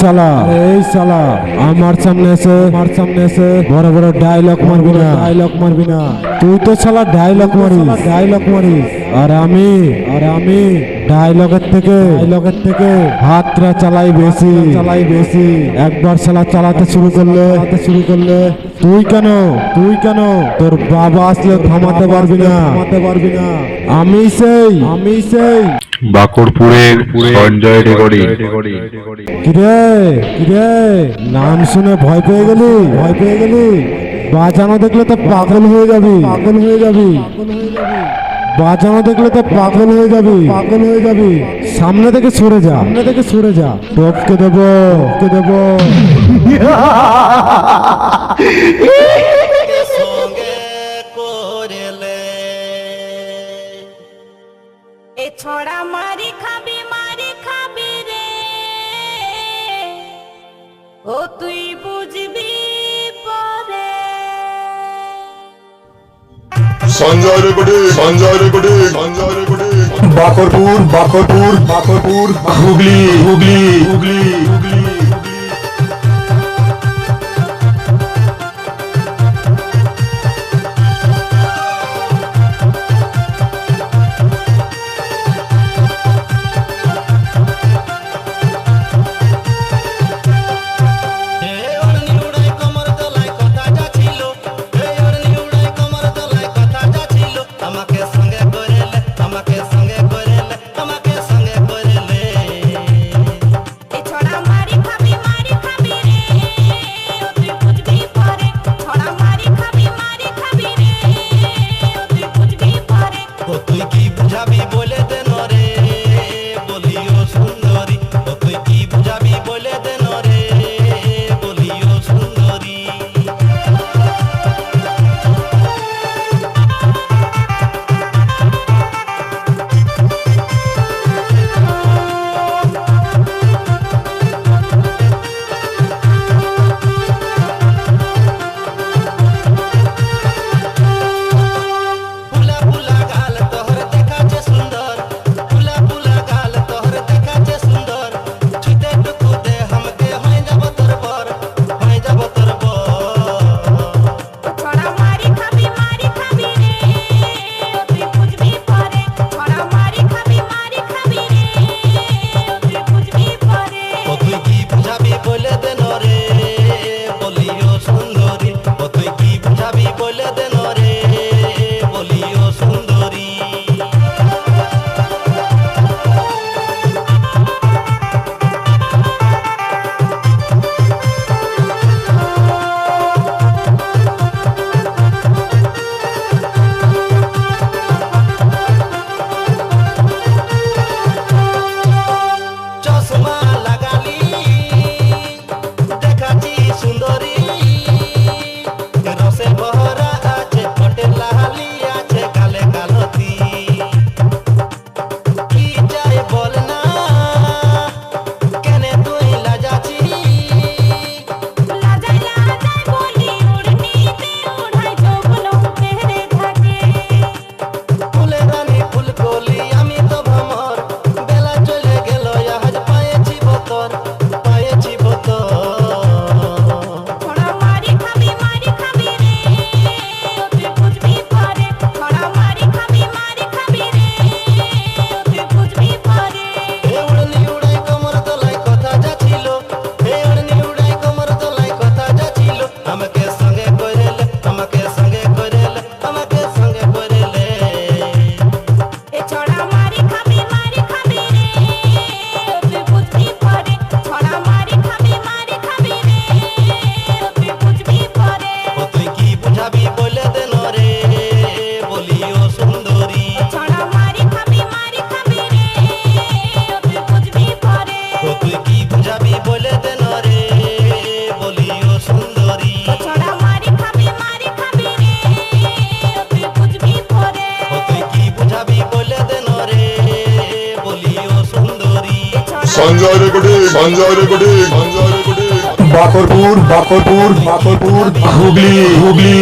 সালা এই সালা আমার সামনে এসে আমার সামনে এসে। বড় বড় ডায়লগ মারবি না। ডায়লগ মারবি না। তুই তো সালা ডায়লগ মারিস। ডায়লগ মারিস। আর আমি আর আমি ডায়লগের থেকে ডায়লগের থেকে হাতটা চালাই বেশি। চালাই বেশি। একবার সালা চালাতে শুরু করলে চালাতে শুরু করলে তুই কেন? তুই কেন? তোর বাবা আসলে থামাতে পারবি না। থামাতে পারবি না। আমি সেই। আমি সেই। বাকরপুরের সঞ্জয় রেকর্ডিং। কিরে? কিরে? নাম শুনে ভয় পেয়ে গেলি? ভয় পেয়ে গেলি? বাজানো দেখলে তো পাগল হয়ে যাবি। পাগল হয়ে যাবি। বাজানো দেখলে তো পাগল হয়ে যাবি। পাগল হয়ে যাবি। সামনে থেকে সরে যা। সামনে থেকে সরে যা। টপকে দেবো। টপকে দেবো। সঙ্গে করেলে এ ছড়া Sanjay recording Sanjay recording Sanjay recording Bakarpur Bakarpur Bakarpur Hooghly Hooghly Hooghly Hooghly বলে দে নরে বলিও সুন্দরী। ও তুই কি বুঝাবি বলে দে নরে বলিও সুন্দরী। চশমা বাকরপুর বাকরপুর বাকরপুর হুগলি হুগলি।